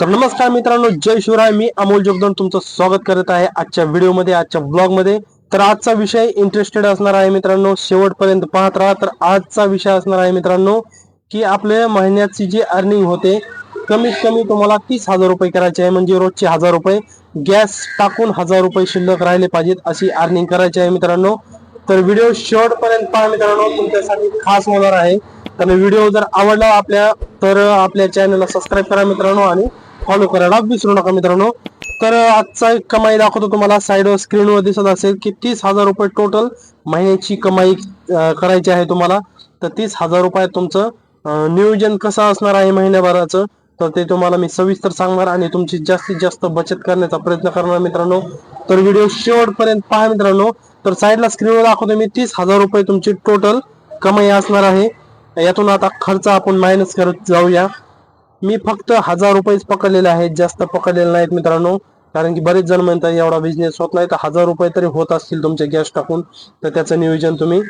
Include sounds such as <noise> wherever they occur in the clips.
तर नमस्कार मित्रांनो जय शिवराय. मी अमोल जोगदन तुमचं स्वागत करत आहे आजच्या व्हिडिओमध्ये आजच्या ब्लॉगमध्ये तर आजचा विषय इंटरेस्टेड असणार आहे मित्रांनो शेवटपर्यंत पाहत राहा. तर आजचा विषय असणार आहे मित्रांनो की आपल्या महिन्याची जी अर्निंग होते कमीत कमी तुम्हाला तीस हजार रुपये करायचे आहे. म्हणजे रोजचे हजार रुपये गॅस टाकून हजार रुपये शिल्लक राहिले पाहिजेत अशी अर्निंग करायची आहे मित्रांनो. तर व्हिडिओ शेवटपर्यंत पहा मित्रांनो तुमच्यासाठी खास होणार आहे. तर व्हिडिओ जर आवडला आपल्या तर आपल्या चॅनलला सबस्क्राईब करा मित्रांनो आणि फॉलो करायला विसरू नका मित्रांनो. तर आजचा एक कमाई दाखवतो तुम्हाला. साईडवर स्क्रीनवर दिसत असेल की तीस हजार रुपये टोटल महिन्याची कमाई करायची आहे तुम्हाला. तर तीस हजार रुपयात तुमचं नियोजन कसं असणार आहे महिन्याभराचं? तर ते तुम्हाला मी सविस्तर सांगणार आणि तुमची जास्तीत जास्त बचत करण्याचा प्रयत्न करणार मित्रांनो. तर व्हिडिओ शेवटपर्यंत पहा मित्रांनो. तर साईडला स्क्रीनवर दाखवतो मी. तीस हजार रुपये तुमची टोटल कमाई असणार आहे. यातून आता खर्च आपण मायनस करत जाऊया. मी फक्त हजार रुपयेच पकडलेले आहेत जास्त पकडलेले नाहीत मित्रांनो. कारण की बरेच जण म्हणतात एवढा बिझनेस होत नाही. तर हजार रुपये तरी होत असतील तुमचे गॅस टाकून. तर त्याचं नियोजन तुम्ही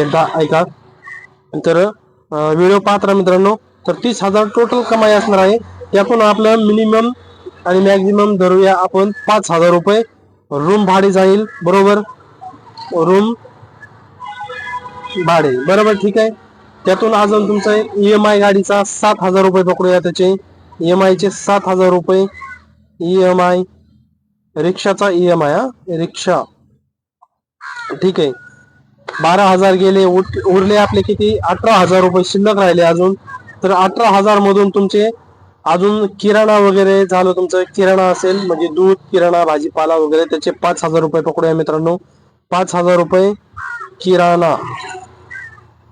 एकदा ऐका. तर व्हिडिओ पाहत राहा मित्रांनो. तर तीस हजार टोटल कमाई असणार आहे. त्यातून आपलं मिनिमम आणि मॅक्झिमम धरूया आपण पाच हजार रुपये. रूम भाडे जाईल बरोबर? रूम भाडे बरोबर? ठीक आहे? त्यातून अजून तुमचा ई एम आय गाडीचा सात हजार रुपये पकडूया त्याचे. ई एम आयचे सात हजार रुपये. ई एम आय रिक्षाचा ई एम आय हा? रिक्षा. ठीक आहे. बारा हजार गेले उर- उरले आपले किती? अठरा हजार रुपये शिल्लक राहिले अजून. तर अठरा हजार मधून तुमचे अजून किराणा वगैरे झालं तुमचं. किराणा असेल म्हणजे दूध किराणा भाजीपाला वगैरे त्याचे पाच हजार रुपये पकडूया मित्रांनो. पाच हजार रुपये किराणा.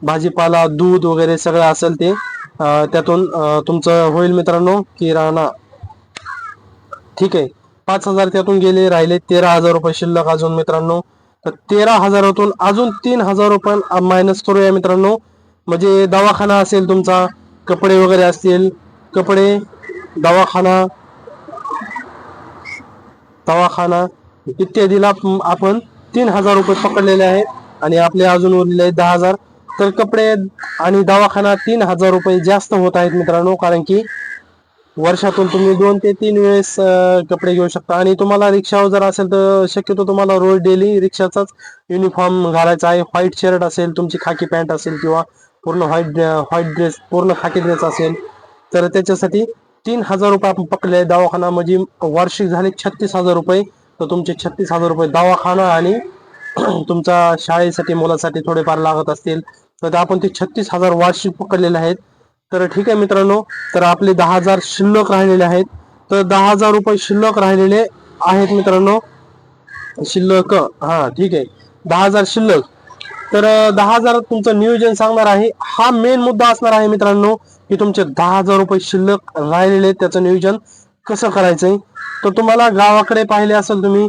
भाजीपाला दूध वगैरे सगळं असेल ते त्यातून तुमचं होईल मित्रांनो किराणा ठीक आहे. पाच हजार त्यातून गेले राहिले तेरा हजार रुपये शिल्लक अजून मित्रांनो. तर तेरा हजारातून अजून तीन हजार रुपये मायनस करूया मित्रांनो. म्हणजे दवाखाना असेल तुमचा कपडे वगैरे असतील कपडे दवाखाना दवाखाना इत्यादीला आपण तीन हजार रुपये पकडलेले आहेत. आणि आपले अजून उरलेले आहेत दहा हजार. तर कपडे आणि दवाखाना तीन हजार रुपये जास्त होत आहेत मित्रांनो कारण की वर्षातून तुम्ही दोन ते तीन वेळेस कपडे घेऊ शकता. आणि तुम्हाला रिक्षावर जर असेल तर शक्यतो तुम्हाला रोज डेली रिक्षाचाच युनिफॉर्म घालायचा आहे. व्हाईट शर्ट असेल तुमची खाकी पॅन्ट असेल किंवा पूर्ण व्हाईट व्हाईट ड्रेस पूर्ण खाकी ड्रेस असेल तर त्याच्यासाठी तीन हजार रुपये आपण पकडले. दवाखाना म्हणजे वार्षिक झाले छत्तीस हजार रुपये. तर तुमचे छत्तीस हजार रुपये दवाखाना आणि <clears throat> तुमचा शाळेसाठी मुलासाठी थोडेफार लागत असतील. तर आपण ते छत्तीस हजार वार्षिक पकडलेले आहेत. तर ठीक आहे मित्रांनो तर आपले दहा हजार शिल्लक राहिलेले आहेत. तर दहा हजार रुपये शिल्लक राहिलेले आहेत मित्रांनो. शिल्लक हा ठीक आहे. दहा हजार शिल्लक. तर दहा हजार तुमचं नियोजन सांगणार आहे. हा मेन मुद्दा असणार आहे मित्रांनो की तुमचे दहा हजार रुपये शिल्लक राहिलेले त्याचं नियोजन कसं करायचंय? तर तुम्हाला गावाकडे पाहिले असेल तुम्ही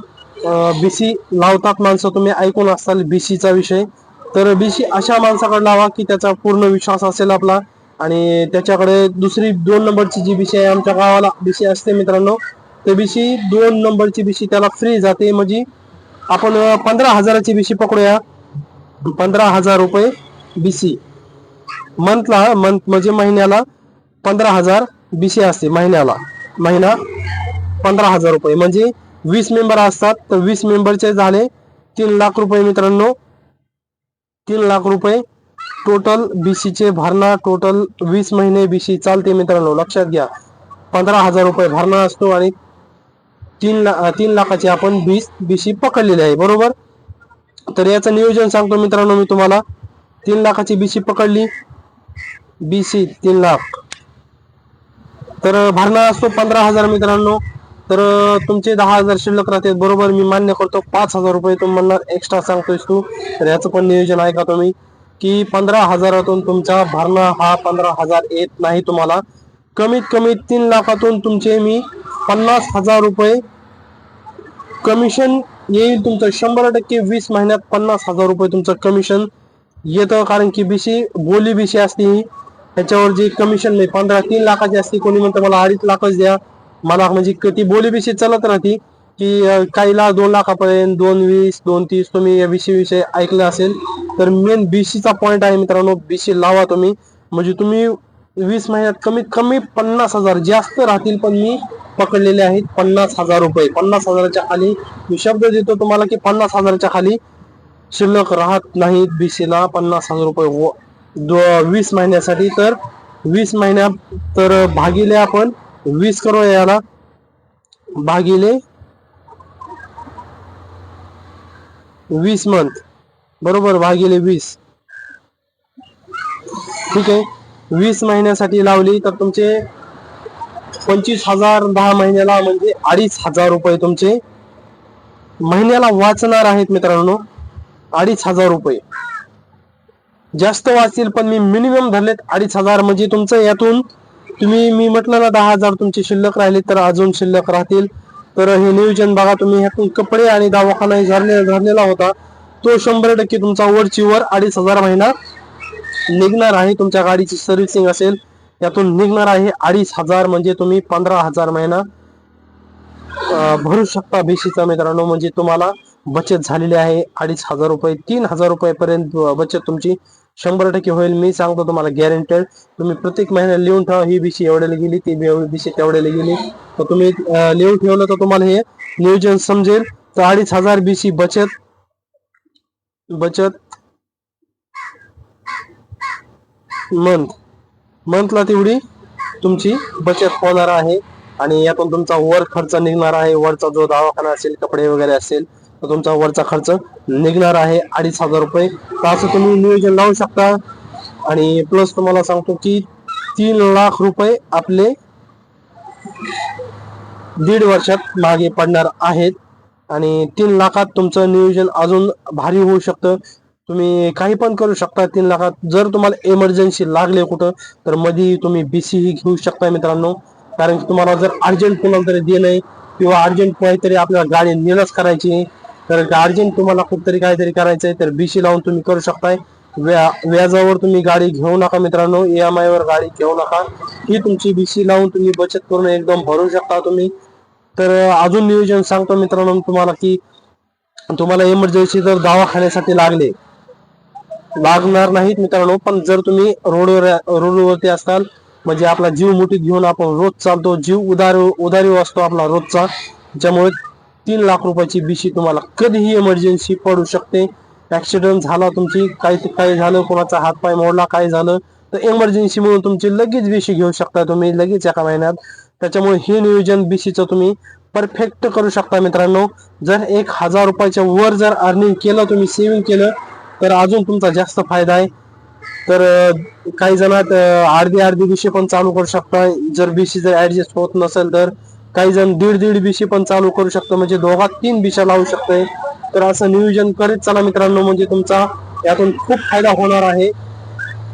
बीसी लावतात माणसं. तुम्ही ऐकून असाल बीसीचा विषय. तर बीसी अशा माणसाकडे लावा की त्याचा पूर्ण विश्वास असेल आपला. आणि त्याच्याकडे दुसरी दोन नंबरची जी बीसी आहे आमच्या गावाला बीसी असते मित्रांनो ते बीसी दोन नंबरची बीसी त्याला फ्री जाते. म्हणजे आपण पंधरा हजाराची बीसी पकडूया. पंधरा हजार रुपये बीसी मंथला मंथ म्हणजे महिन्याला पंधरा हजार बीसी असते महिन्याला. महिना पंधरा हजार रुपये. म्हणजे वीस मेंबर असतात. तर वीस मेंबरचे झाले तीन लाख रुपये मित्रांनो. तीन लाख रुपये. टोटल बीसीचे भरणा टोटल वीस महिने बीसी चालते मित्रांनो लक्षात घ्या. पंधरा हजार रुपये भरणा असतो आणि तीन ला तीन लाखाची आपण बीस बीसी पकडलेली आहे बरोबर? तर याचं नियोजन सांगतो मित्रांनो मी तुम्हाला. तीन लाखाची बीसी पकडली. बीसी तीन लाख. तर भरणा असतो पंधरा हजार मित्रांनो. तर तुमचे दहा हजार शिल्लक राहते बरोबर मी मान्य करतो पाच हजार रुपये तुम्हाला म्हणणार एक्स्ट्रा सांगतोयस तू. तर याचं पण नियोजन आहे का तुम्ही? की पंधरा हजारातून तुमचा भरणा हा पंधरा हजार येत नाही तुम्हाला. कमीत कमी तीन लाखातून तुमचे मी पन्नास हजार रुपये कमिशन येईल तुमचं. शंभर टक्के वीस महिन्यात पन्नास हजार रुपये तुमचं कमिशन येतं. कारण की बीसी बोली बीसी असते ही. त्याच्यावर जी कमिशन नाही पंधरा तीन लाखाची असते. कोणी म्हणतं मला अडीच लाखच द्या. मला म्हणजे ती बोली चालत राहते की काही काहीला दोन लाखापर्यंत दोन वीस दोन तीस तुम्ही या बीसी विषय ऐकलं असेल तर मेन बीसीचा पॉईंट आहे मित्रांनो बीसी लावा तुम्ही. म्हणजे तुम्ही वीस महिन्यात कमीत कमी पन्नास हजार जास्त राहतील पण मी पकडलेले आहेत पन्नास हजार रुपये. पन्नास हजाराच्या खाली मी शब्द देतो तुम्हाला की पन्नास हजाराच्या खाली शिल्लक राहत नाहीत बीसीला पन्नास हजार रुपये व- वीस महिन्यासाठी. तर वीस महिन्या तर भागीले आपण वीस करोड याला. भागिले वीस मंथ बरोबर भागिले वीस. ठीक आहे. वीस महिन्यासाठी लावली तर तुमचे पंचवीस हजार दहा महिन्याला म्हणजे अडीच हजार रुपये तुमचे महिन्याला वाचणार आहेत मित्रांनो. अडीच हजार रुपये. जास्त वाचतील पण मी मिनिमम धरलेत अडीच हजार. म्हणजे तुमचं यातून तुम्ही मी म्हटलं ना दहा हजार तुमची शिल्लक राहिली तर अजून शिल्लक राहतील. तर हे नियोजन बघा तुम्ही ह्यातून कपडे आणि दवाखाना झाले झालेला होता. तो शंभर टक्के तुमचा वरची वर अडीच हजार महिना निघणार आहे. तुमच्या गाडीची सर्व्हिसिंग असेल यातून निघणार आहे अडीच हजार म्हणजे तुम्ही पंधरा हजार महिना भरू शकता. भेसीचा मित्रांनो म्हणजे तुम्हाला बचत झालेली आहे. अडीच हजार रुपये तीन हजार रुपयापर्यंत बचत तुमची शंभर टक्के होईल. मी सांगतो तुम्हाला गॅरंटेड तुम्ही प्रत्येक महिन्याला लिहून ठेवा ही बीसी एवढ्याला गेली ती बीसी तेवढ्याला गेली. तर तुम्ही लिहून ठेवलं तर तुम्हाला हे नियोजन समजेल. तर अडीच हजार बीसी बचत बचत मंथ मंथला तेवढी तुमची बचत होणार आहे. आणि यातून तुमचा वर खर्च निघणार आहे. वरचा जो दवाखाना असेल कपडे वगैरे असेल तुमचा वरचा खर्च निघणार आहे अडीच हजार रुपये. तर असं तुम्ही नियोजन लावू शकता. आणि प्लस तुम्हाला सांगतो की तीन लाख रुपये आपले दीड वर्षात मागे पडणार आहेत. आणि तीन लाखात तुमचं नियोजन अजून भारी होऊ शकतं. तुम्ही काही पण करू शकता तीन लाखात. जर तुम्हाला इमर्जन्सी लागले कुठं तर मध्ये तुम्ही बीसी ही घेऊ शकता मित्रांनो. कारण की तुम्हाला जर अर्जंट कोणाला तरी देणं किंवा अर्जंट काहीतरी आपल्याला गाडी नेणंच करायची तर अर्जंट तुम्हाला कुठतरी काहीतरी करायचं आहे तर बीसी लावून तुम्ही करू शकताय. व्या व्याजावर तुम्ही गाडी घेऊ नका मित्रांनो ई एम आय वर गाडी घेऊ नका. ही तुमची बीसी लावून तुम्ही बचत करून एकदम भरू शकता तुम्ही. तर अजून नियोजन सांगतो मित्रांनो तुम्हाला की तुम्हाला इमर्जन्सी जर दवाखान्यासाठी लागले लागणार नाहीत मित्रांनो पण जर तुम्ही रोडवर रोडवरती असताल म्हणजे आपला जीव मुठीत घेऊन आपण रोज चालतो जीव उदार उदारी असतो आपला रोजचा. ज्यामुळे तीन लाख रुपयाची बीसी तुम्हाला कधीही इमर्जन्सी पडू शकते. ऍक्सिडेंट झाला तुमची काही काही झालं कोणाचा हात पाय मोडला काय झालं तर इमर्जन्सी म्हणून तुमची लगेच बीसी घेऊ शकता तुम्ही लगेच एका महिन्यात. त्याच्यामुळे हे नियोजन बीसीचं तुम्ही परफेक्ट करू शकता मित्रांनो. जर एक हजार रुपयाच्या वर जर अर्निंग केलं तुम्ही सेव्हिंग केलं तर अजून तुमचा जास्त फायदा आहे. तर काही जणात अर्धी अर्धी बीसी पण चालू करू शकता. जर बीसी जर ऍडजस्ट होत नसेल तर काही जण दीड दीड बिशी पण चालू करू शकतो म्हणजे दोघात तीन बिशा लावू शकते. तर असं नियोजन करीत चला मित्रांनो म्हणजे तुमचा यातून खूप फायदा होणार आहे.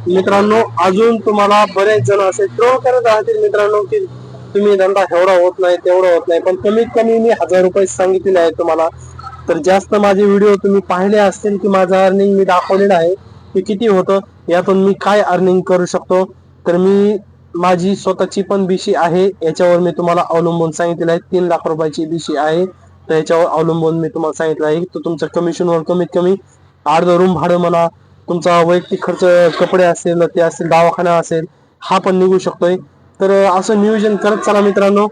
मित्रांनो अजून तुम्हाला बरेच जण असे ट्रोल करत राहतील मित्रांनो की तुम्ही धंदा एवढा होत नाही तेवढा होत नाही. पण कमीत कमी मी हजार रुपये सांगितलेले आहे तुम्हाला. तर जास्त माझे व्हिडिओ तुम्ही पाहिले असतील की माझं अर्निंग मी दाखवलेलं आहे की किती होतं यातून मी काय अर्निंग करू शकतो. तर मी माझी स्वतःची पण बीसी आहे. याच्यावर मी तुम्हाला अवलंबून सांगितलेलं आहे. तीन लाख रुपयाची बीसी आहे. तर याच्यावर अवलंबून मी तुम्हाला सांगितलं आहे. तर तुमचं कमिशनवर कमीत कमी अर्ध रूम भाडं म्हणा तुमचा वैयक्तिक खर्च कपडे असेल ते असेल दवाखाना असेल हा पण निघू शकतोय. तर असं नियोजन करत चला मित्रांनो.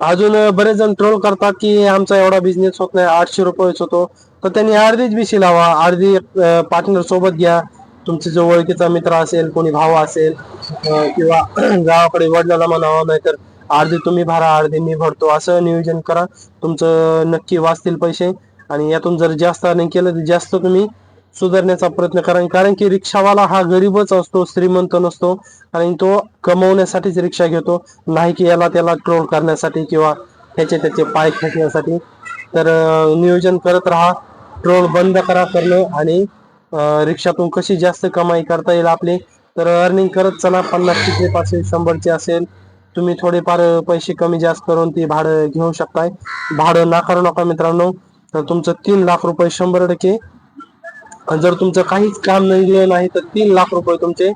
अजून बरेच जण ट्रोल करतात की आमचा एवढा बिझनेस होत नाही आठशे रुपयेच होतो. तर त्यांनी अर्धीच बीसी लावा. अर्धी पार्टनर सोबत घ्या. तुमचे जो ओळखीचा मित्र असेल कोणी भाव असेल किंवा <clears throat> गावाकडे वडिलाला म्हणावं नाहीतर अर्धी तुम्ही भरा अर्धी मी भरतो असं नियोजन करा. तुमचं नक्की वाचतील पैसे. आणि यातून जर जास्त अर्निंग केलं तर जास्त तुम्ही सुधारण्याचा प्रयत्न करा. कारण की रिक्षावाला हा गरीबच असतो श्रीमंत नसतो. कारण तो कमवण्यासाठीच रिक्षा घेतो. नाही की याला त्याला ट्रोल करण्यासाठी किंवा ह्याचे त्याचे पाय खेचण्यासाठी. तर नियोजन करत राहा. ट्रोल बंद करा करणं आणि रिक्षातून कशी जास्त कमाई करता येईल आपली? तर अर्निंग करत चला पन्नासचे पाचशे शंभरचे असेल. तुम्ही थोडेफार पैसे कमी जास्त करून ती भाडं घेऊ शकताय. भाडं नाकारू नका मित्रांनो. तर तुमचं तीन लाख रुपये शंभर टक्के. जर तुमचं काहीच काम निघलं नाही तर तीन लाख रुपये तुमचे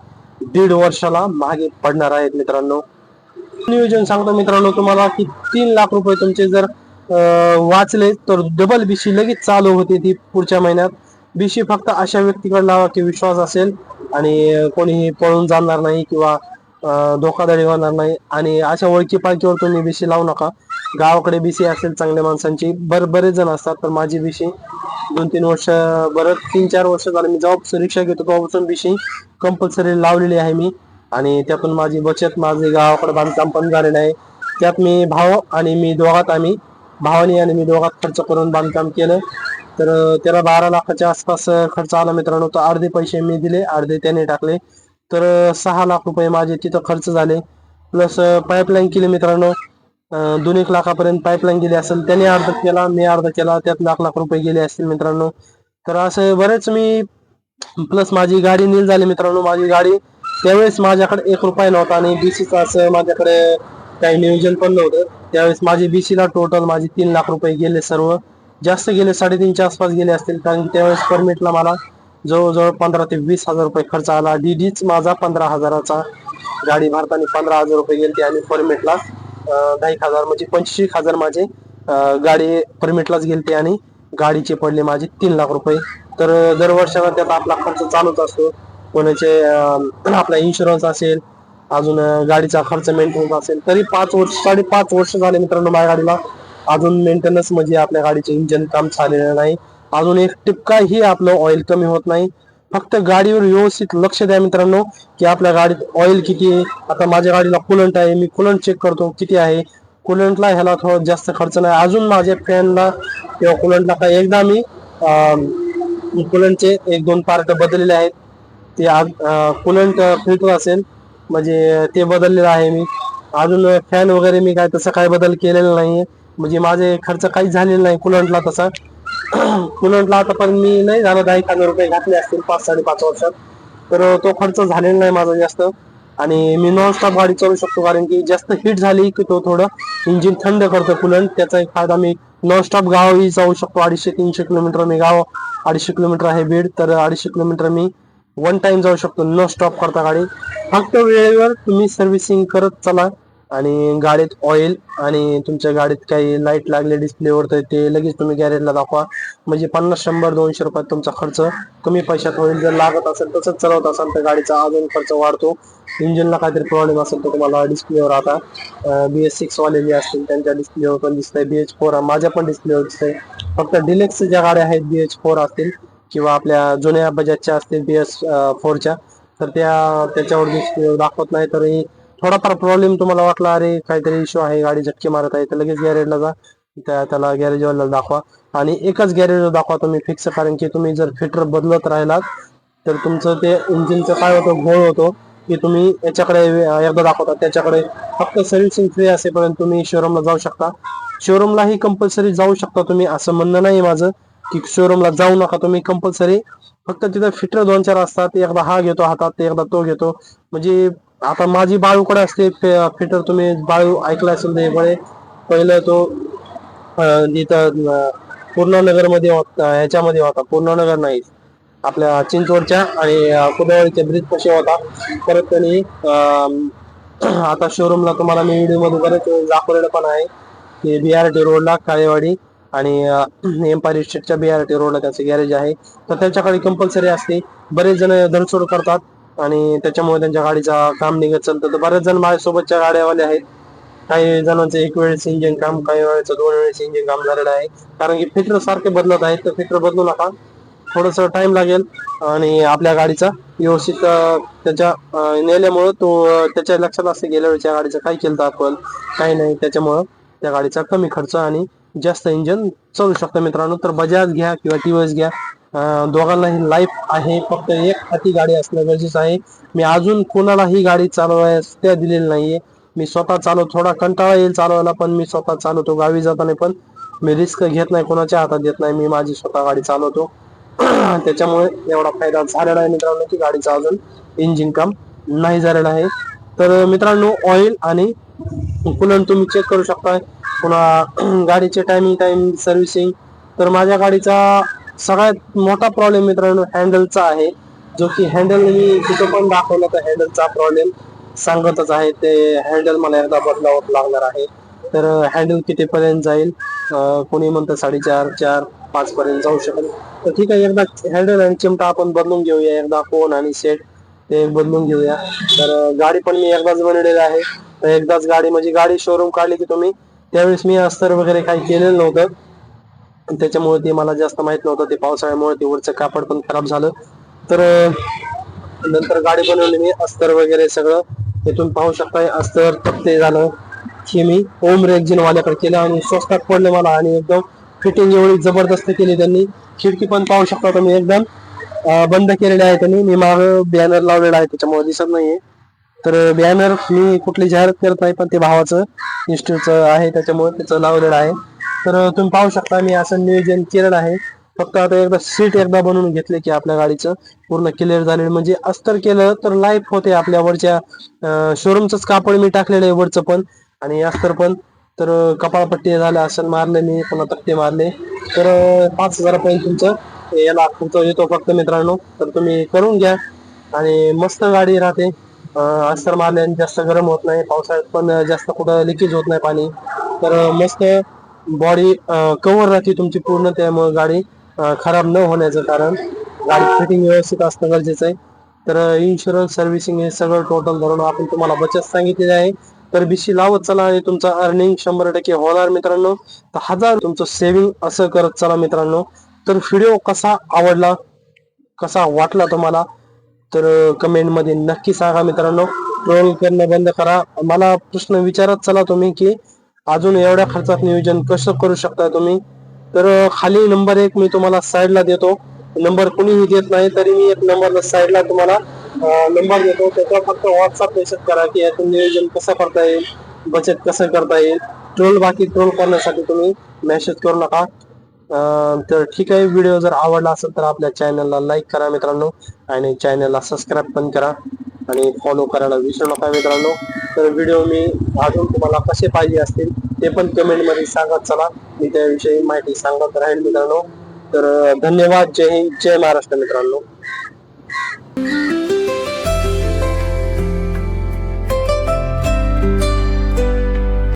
दीड वर्षाला मागे पडणार आहेत मित्रांनो. नियोजन सांगतो मित्रांनो तुम्हाला की तीन लाख रुपये तुमचे जर वाचले तर डबल बीसी लगेच चालू होते ती पुढच्या महिन्यात. बीसी फक्त अशा व्यक्तीकडे लावा की विश्वास असेल आणि कोणीही पळून जाणार नाही किंवा धोकादारी धोकाधडी होणार नाही. आणि अशा ओळखी पालखीवर तुम्ही बीसी लावू नका. गावाकडे बीसी असेल चांगल्या माणसांची. बर बरेच जण असतात तर माझी बीसी दोन तीन वर्ष बरं तीन चार वर्ष झालं मी जॉब रिक्षा घेतो तेव्हापासून बीसी कंपल्सरी लावलेली आहे मी. आणि त्यातून माझी बचत माझे गावाकडे बांधकाम पण झालेलं आहे. त्यात मी भाव आणि मी दोघात आम्ही भावानी आणि मी दोघात खर्च करून बांधकाम केलं. तर त्याला बारा लाखाच्या आसपास खर्च आला मित्रांनो. तर अर्धे पैसे मी दिले अर्धे त्याने टाकले. तर सहा लाख रुपये माझे तिथं खर्च झाले. प्लस पाईपलाईन केली मित्रांनो. दोन एक लाखापर्यंत पाईपलाईन गेली असेल त्याने अर्ध केला मी अर्ध केला त्यात लाख लाख रुपये गेले असतील मित्रांनो. तर असं बरेच मी प्लस माझी गाडी नील झाली मित्रांनो माझी गाडी. त्यावेळेस माझ्याकडे एक रुपया नव्हता आणि बीसीचं असं माझ्याकडे काही नियोजन पण नव्हतं. त्यावेळेस माझी बीसीला टोटल माझे तीन लाख रुपये गेले सर्व. जास्त गेले साडेतीनच्या आसपास गेले असतील कारण की त्यावेळेस परमिटला मला जवळजवळ पंधरा ते वीस हजार रुपये खर्च आला. डीडीच माझा पंधरा हजाराचा गाडी भारताने पंधरा हजार रुपये गेले आणि परमिटला दहा एक हजार म्हणजे पंचवीस हजार माझे गाडी परमिटलाच गेलते आणि गाडीचे पडले माझे तीन लाख रुपये. तर दरवर्षाला दर त्यात आपला खर्च चालूच असतो. कोणाचे आपला इन्शुरन्स असेल अजून गाडीचा खर्च मेंटेनन्स असेल तरी पाच वर्ष साडेपाच वर्ष झाले मित्रांनो माझ्या गाडीला. अजून मेंटेनन्स म्हणजे आपल्या गाडीचे इंजन काम झालेलं नाही. अजून एक टिपकाही आपलं ऑइल कमी होत नाही. फक्त गाडीवर व्यवस्थित लक्ष द्या मित्रांनो की आपल्या गाडीत ऑइल किती आहे. आता माझ्या गाडीला कुलंट आहे मी कुलंट चेक करतो किती आहे. कुलंटला ह्याला थोडं जास्त खर्च नाही. अजून माझ्या फॅनला किंवा कुलंटला काय एकदा मी कुलंटचे एक दोन पार्ट बदललेले आहेत. ते कुलंट फिल्टर असेल म्हणजे ते बदललेलं आहे मी. अजून फॅन वगैरे मी काय तसं काय बदल केलेला नाहीये. म्हणजे माझे खर्च काहीच झालेला नाही. कुलंटला तसा. <clears throat> कुलंटला आता पण मी नाही झालं दहा एखादा हजार रुपये घातले असतील पाच साडेपाच वर्षात. तर तो खर्च झालेला नाही माझा जास्त. आणि मी नॉन स्टॉप गाडी चालू शकतो कारण की जास्त हिट झाली की तो थोडं इंजिन थंड करतो कुलंट त्याचा एक फायदा मी नॉन स्टॉप गावही जाऊ शकतो. अडीचशे तीनशे किलोमीटर मी गाव अडीचशे किलोमीटर आहे बीड. तर अडीचशे किलोमीटर मी वन टाइम जाऊ शकतो. न स्टॉप करता गाडी. फक्त वेळेवर तुम्ही सर्व्हिसिंग करत चला. आणि गाडीत ऑइल आणि तुमच्या गाडीत काही लाइट लागले डिस्प्लेवर तर ते लगेच तुम्ही गॅरेजला दाखवा. म्हणजे पन्नास शंभर दोनशे रुपयात तुमचा खर्च. कमी पैशात होईल जर लागत असेल तसंच चालवत असाल तर गाडीचा अजून खर्च वाढतो. इंजिनला काहीतरी प्रॉब्लेम असेल तर तुम्हाला डिस्प्लेवर आता बी एस सिक्स वाले जे असतील त्यांच्या डिस्प्लेवर पण दिसतंय. बी एच फोर माझ्या पण डिस्प्लेवर दिसतंय. फक्त डिलेक्स ज्या गाड्या आहेत बी एच फोर असतील किंवा आपल्या जुन्या बजाजच्या असतील बी एस फोरच्या तर त्या त्याच्यावर डिस्प्ले दाखवत नाही तरी थोडाफार प्रॉब्लेम तुम्हाला वाटला अरे काहीतरी इश्यू आहे गाडी झटके मारत आहे तर लगेच गॅरेजला जा. त्या त्याला गॅरेजवाल्याला दाखवा. आणि एकच गॅरेजवर दाखवा तुम्ही फिक्स कारण की तुम्ही जर फिटर बदलत राहिलात तर तुमचं ते इंजिनचं काय होतं घोळ होतो की तुम्ही याच्याकडे एकदा दाखवता त्याच्याकडे फक्त सर्व्हिसिंग फ्री असेपर्यंत तुम्ही शोरूमला जाऊ शकता. शोरूमलाही कंपल्सरी जाऊ शकता तुम्ही असं म्हणणं नाही माझं की शोरूमला जाऊ नका तुम्ही कंपल्सरी फक्त तिथं फिटर दोन चार असतात एकदा हा घेतो हातात एकदा तो घेतो. म्हणजे आता माझी बाळूकडे असते? फिटर तुम्ही बाळू ऐकला असेल ते पहिलं तो इथं जिथं अं, मध्ये होता ह्याच्यामध्ये होता. पूर्णनगर नाही. आपल्या चिंचवडच्या आणि कुदावळीच्या ब्रिज पाशी होता. परत त्यांनी <clears throat> आता शोरूमला तुम्हाला मी व्हिडिओमध्ये बरेच दाखवलेलं पण आहे की बी आर टी रोडला काळेवाडी आणि एम्पायर इस्टेटच्या बी आर टी रोडला त्याचं गॅरेज आहे. तर त्याच्याकडे कंपल्सरी असते. बरेच जण धनसोड करतात. आणि त्याच्यामुळे त्यांच्या गाडीचा काम निघत चालतं. तर बरेच जण माझ्यासोबतच्या गाड्यावाले आहेत. काही जणांचं एक वेळेस इंजिन काम काही वेळेस दोन वेळेस इंजिन काम झालेलं आहे. कारण की फिल्टर सारखे बदलत आहेत तर फिल्टर बदलू नका. थोडस टाइम लागेल आणि आपल्या गाडीचा व्यवस्थित त्याच्या नेल्यामुळं तो त्याच्या लक्षात असते गेल्या वेळेच्या गाडीचं काय केलं आपण काही नाही. त्याच्यामुळं त्या गाडीचा कमी खर्च आणि जास्त इंजन चालू शकतं मित्रांनो. तर बजाज घ्या किंवा टीव्हीएस घ्या. दोघांनाही लाईफ आहे. फक्त एक हाती गाडी असणं गरजेचं आहे. मी अजून कोणालाही गाडी चालवायस त्या दिलेली नाहीये. मी स्वतः चालव थोडा कंटाळा येईल चालवायला पण मी स्वतः चालवतो गावी जाताना पण. मी रिस्क घेत नाही कोणाच्या हातात देत नाही. मी माझी स्वतः गाडी चालवतो. <clears throat> त्याच्यामुळे एवढा फायदा झालेला आहे मित्रांनो की गाडीचं अजून इंजिन काम नाही झालेलं आहे. तर मित्रांनो ऑइल आणि कुलन तुम्ही चेक करू शकता पुन्हा <clears throat> गाडीचे टायमिंग टाइम सर्व्हिसिंग तर माझ्या गाडीचा सगळ्यात मोठा प्रॉब्लेम मित्रांनो हँडलचा आहे. जो की हँडल मी तिथं पण दाखवलं तर हँडलचा प्रॉब्लेम सांगतच आहे. ते हँडल मला एकदा बदलावं लागणार आहे. तर हँडल कितीपर्यंत जाईल? कोणी म्हणतं साडेचार चार पाच पर्यंत जाऊ शकेल. तर ठीक आहे एकदा हँडल आणि चिमटा आपण बदलून घेऊया. एकदा कोण आणि सेट ते बदलून घेऊया. तर गाडी पण मी एकदाच बनवलेली आहे. तर एकदाच गाडी म्हणजे गाडी शोरूम काढली की तुम्ही. त्यावेळेस मी अस्तर वगैरे काही केलेलं नव्हतं. त्याच्यामुळे ते मला जास्त माहीत नव्हतं. ते पावसाळ्यामुळे ते वरचं कापड पण खराब झालं. तर नंतर गाडी बनवली मी अस्तर वगैरे सगळं. तिथून पाहू शकताय अस्तर तप्ते झालं. हे मी ओम रेक्झिन वाल्याकडे केलं आणि स्वस्तात पडलं मला आणि एकदम फिटिंग एवढी जबरदस्त केली त्यांनी. खिडकी पण पाहू शकता तुम्ही एकदम बंद केलेली आहे त्यांनी. मी माग बॅनर लावलेला आहे त्याच्यामुळे दिसत नाहीये. तर बॅनर मी कुठली जाहिरात करत नाही पण ते भावाचं इन्स्टिट्यूटचं आहे त्याच्यामुळे त्याचं लावलेलं आहे. तर तुम्ही पाहू शकता मी असं नियोजन केलेलं आहे. फक्त आता एकदा सीट एकदा बनवून घेतले की आपल्या गाडीचं. पूर्ण क्लिअर झालेलं. म्हणजे अस्तर केलं तर लाईफ होते आपल्या वरच्या शोरूमचंच कापड मी टाकलेलं आहे वरचं पण आणि अस्तर पण. तर कपाळपट्टी झाल्या असं मारले मी पुन्हा तक्ते मारले. तर पाच हजारापर्यंत तुमचं याला खर्च येतो फक्त मित्रांनो. तर तुम्ही करून घ्या. आणि मस्त गाडी राहते. अस्तर मारल्याने जास्त गरम होत नाही. पावसाळ्यात पण जास्त कुठं लिकेज होत नाही पाणी. तर मस्त बॉडी कव्हर राहते तुमची पूर्ण त्यामुळे गाडी खराब न होण्याचं कारण. गाडी फिटिंग व्यवस्थित असणं गरजेचं आहे. तर इन्शुरन्स सर्व्हिसिंग हे सगळं टोटल धरून आपण तुम्हाला बचत सांगितलेली आहे. तर बीसी लावत चला आणि तुमचं अर्निंग शंभर टक्के होणार मित्रांनो. तर हजार तुमचं सेव्हिंग असं करत चला मित्रांनो. तर व्हिडिओ कसा आवडला कसा वाटला तुम्हाला तर कमेंटमध्ये नक्की सांगा मित्रांनो. ट्रोल करणं बंद करा. मला प्रश्न विचारत चला तुम्ही की अजून एवढ्या खर्चात नियोजन कसं करू शकता तुम्ही? तर खाली नंबर एक मी तुम्हाला साईडला देतो. नंबर कुणीही देत नाही तरी मी एक नंबर साईडला तुम्हाला नंबर देतो. त्याच्यावर फक्त व्हॉट्सअप मेसेज करा की यातून नियोजन कसं करता येईल बचत कसं करता येईल. ट्रोल बाकी ट्रोल करण्यासाठी तुम्ही मेसेज करू नका. तर ठीक आहे व्हिडिओ जर आवडला असेल तर आपल्या चॅनलला लाईक करा मित्रांनो. आणि चॅनलला सबस्क्राईब पण करा. आणि फॉलो करायला विसरू नका मित्रांनो. तर व्हिडिओ मी अजून तुम्हाला कसे पाहिजे असतील ते पण कमेंटमध्ये सांगत चला. मी त्याविषयी माहिती सांगत राहील मित्रांनो. तर धन्यवाद. जय हिंद. जय महाराष्ट्र मित्रांनो.